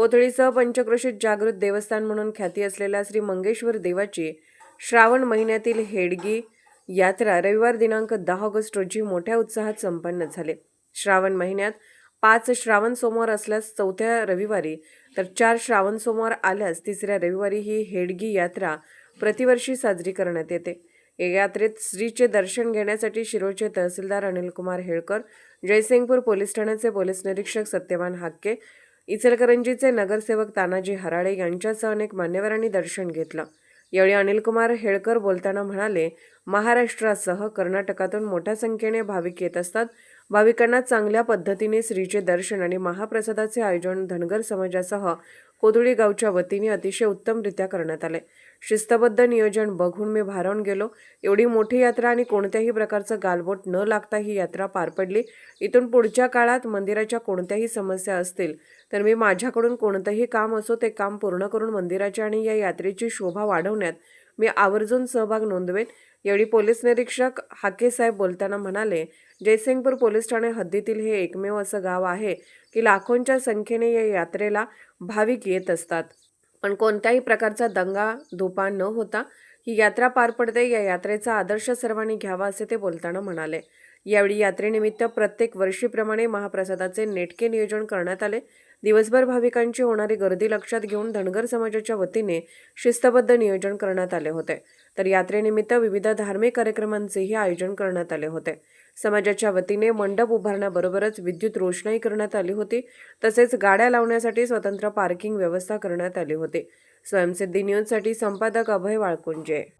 कोथळीसह पंचक्रोशीत जागृत देवस्थान म्हणून ख्याती असलेल्या श्री मंगेश्वर देवाची श्रावण महिन्यातील हेडगी यात्रा रविवार दिनांक दहा ऑगस्ट रोजी मोठ्या उत्साहात संपन्न झाले. श्रावण महिन्यात पाच श्रावण सोमवार असल्यास चौथ्या रविवारी तर चार श्रावण सोमवार आल्यास तिसऱ्या रविवारी ही हेडगी यात्रा प्रतिवर्षी साजरी करण्यात येते. या यात्रेत श्रीचे दर्शन घेण्यासाठी शिरोळचे तहसीलदार अनिलकुमार हेळकर जयसिंगपूर पोलीस ठाण्याचे पोलीस निरीक्षक सत्यवान हाक्के इचलकरंजीचे नगरसेवक तानाजी हराळे यांच्यासह अनेक मान्यवरांनी दर्शन घेतलं. यावेळी अनिलकुमार हेळकर बोलताना म्हणाले महाराष्ट्रासह कर्नाटकातून मोठ्या संख्येने भाविक येत असतात. भाविकांना चांगल्या पद्धतीने श्रीचे दर्शन आणि महाप्रसादाचे आयोजन धनगर समाजासह कोदुळी गावच्या वतीने अतिशय उत्तमरित्या करण्यात आले. शिस्तबद्ध नियोजन बघून मी भारावून गेलो. एवढी मोठी यात्रा आणि कोणत्याही प्रकारचं गालबोट न लागता ही यात्रा पार पडली. इथून पुढच्या काळात मंदिराच्या कोणत्याही समस्या असतील तर मी माझ्याकडून कोणतंही काम असो ते काम पूर्ण करून मंदिराची आणि या यात्रेची शोभा वाढवण्यात मी आवर्जून सहभाग नोंदवेन. यावेळी पोलीस निरीक्षक हाके साहेब बोलताना म्हणाले जयसिंगपूर पोलीस ठाणे हद्दीतील हे एकमेव असं गाव आहे की लाखोंच्या संख्येने या यात्रेला भाविक येत असतात. पण कोणत्याही प्रकारचा दंगा धोपा न होता ही यात्रा पार पडते या यात्रेचा आदर्श सर्वांनी घ्यावा असे ते बोलताना म्हणाले. यावेळी यात्रेनिमित्त प्रत्येक वर्षीप्रमाणे महाप्रसादाचे नेटके नियोजन करण्यात आले. दिवसभर भाविकांची होणारी गर्दी लक्षात घेऊन धनगर समाजाच्या वतीने शिस्तबद्ध नियोजन करण्यात आले होते. तर यात्रेनिमित्त विविध धार्मिक कार्यक्रमांचेही आयोजन करण्यात आले होते. समाजाच्या वतीने मंडप उभारण्याबरोबरच विद्युत रोषणाई करण्यात आली होती. तसेच गाड्या लावण्यासाठी स्वतंत्र पार्किंग व्यवस्था करण्यात आली होती. स्वयंसिद्धी न्यूजसाठी संपादक अभय वाळकुंजे.